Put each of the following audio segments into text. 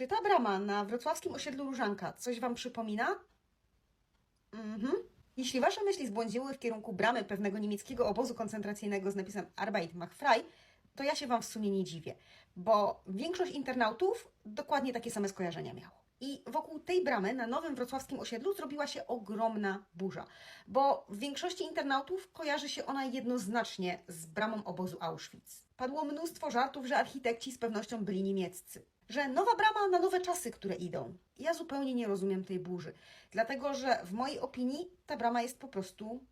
Czy ta brama na wrocławskim osiedlu Różanka coś Wam przypomina? Mhm. Jeśli Wasze myśli zbłądziły w kierunku bramy pewnego niemieckiego obozu koncentracyjnego z napisem Arbeit macht frei, to ja się Wam w sumie nie dziwię, bo większość internautów dokładnie takie same skojarzenia miało. I wokół tej bramy na nowym wrocławskim osiedlu zrobiła się ogromna burza, bo w większości internautów kojarzy się ona jednoznacznie z bramą obozu Auschwitz. Padło mnóstwo żartów, że architekci z pewnością byli niemieccy. Że nowa brama na nowe czasy, które idą. Ja zupełnie nie rozumiem tej burzy, dlatego że w mojej opinii ta brama jest po prostu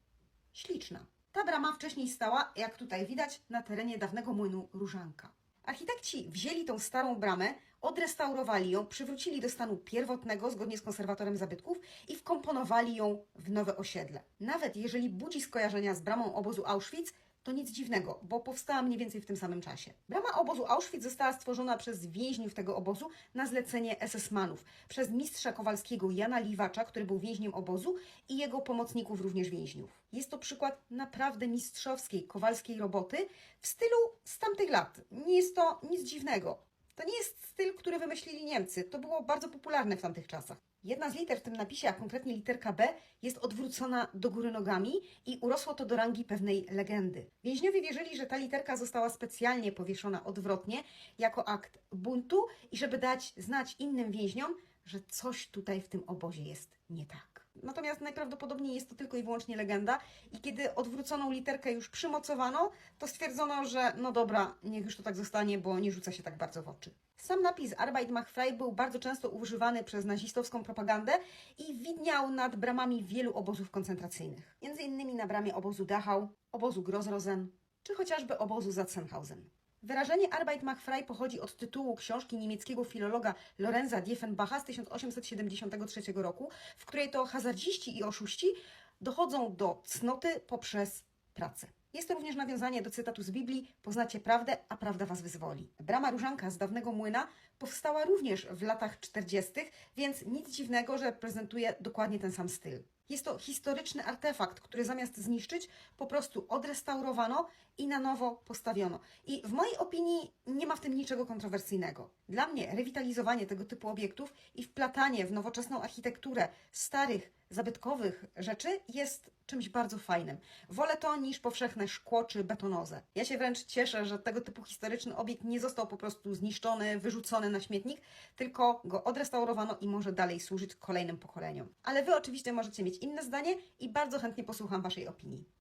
śliczna. Ta brama wcześniej stała, jak tutaj widać, na terenie dawnego młynu Różanka. Architekci wzięli tą starą bramę, odrestaurowali ją, przywrócili do stanu pierwotnego zgodnie z konserwatorem zabytków i wkomponowali ją w nowe osiedle. Nawet jeżeli budzi skojarzenia z bramą obozu Auschwitz, to nic dziwnego, bo powstała mniej więcej w tym samym czasie. Brama obozu Auschwitz została stworzona przez więźniów tego obozu na zlecenie SS-manów, przez mistrza Kowalskiego Jana Liwacza, który był więźniem obozu i jego pomocników również więźniów. Jest to przykład naprawdę mistrzowskiej, kowalskiej roboty w stylu z tamtych lat. Nie jest to nic dziwnego. To nie jest styl, który wymyślili Niemcy. To było bardzo popularne w tamtych czasach. Jedna z liter w tym napisie, a konkretnie literka B, jest odwrócona do góry nogami i urosło to do rangi pewnej legendy. Więźniowie wierzyli, że ta literka została specjalnie powieszona odwrotnie, jako akt buntu i żeby dać znać innym więźniom, że coś tutaj w tym obozie jest nie tak. Natomiast najprawdopodobniej jest to tylko i wyłącznie legenda i kiedy odwróconą literkę już przymocowano, to stwierdzono, że no dobra, niech już to tak zostanie, bo nie rzuca się tak bardzo w oczy. Sam napis Arbeit macht frei był bardzo często używany przez nazistowską propagandę i widniał nad bramami wielu obozów koncentracyjnych. Między innymi na bramie obozu Dachau, obozu Grossrosen czy chociażby obozu Sachsenhausen. Wyrażenie Arbeit macht frei pochodzi od tytułu książki niemieckiego filologa Lorenza Diefenbacha z 1873 roku, w której to hazardziści i oszuści dochodzą do cnoty poprzez pracę. Jest to również nawiązanie do cytatu z Biblii: Poznacie prawdę, a prawda was wyzwoli. Brama Różanka z dawnego młyna powstała również w latach 40., więc nic dziwnego, że prezentuje dokładnie ten sam styl. Jest to historyczny artefakt, który zamiast zniszczyć, po prostu odrestaurowano i na nowo postawiono. I w mojej opinii nie ma w tym niczego kontrowersyjnego. Dla mnie rewitalizowanie tego typu obiektów i wplatanie w nowoczesną architekturę starych, zabytkowych rzeczy jest czymś bardzo fajnym. Wolę to niż powszechne szkło czy betonozę. Ja się wręcz cieszę, że tego typu historyczny obiekt nie został po prostu zniszczony, wyrzucony na śmietnik, tylko go odrestaurowano i może dalej służyć kolejnym pokoleniom. Ale Wy oczywiście możecie inne zdanie i bardzo chętnie posłucham Waszej opinii.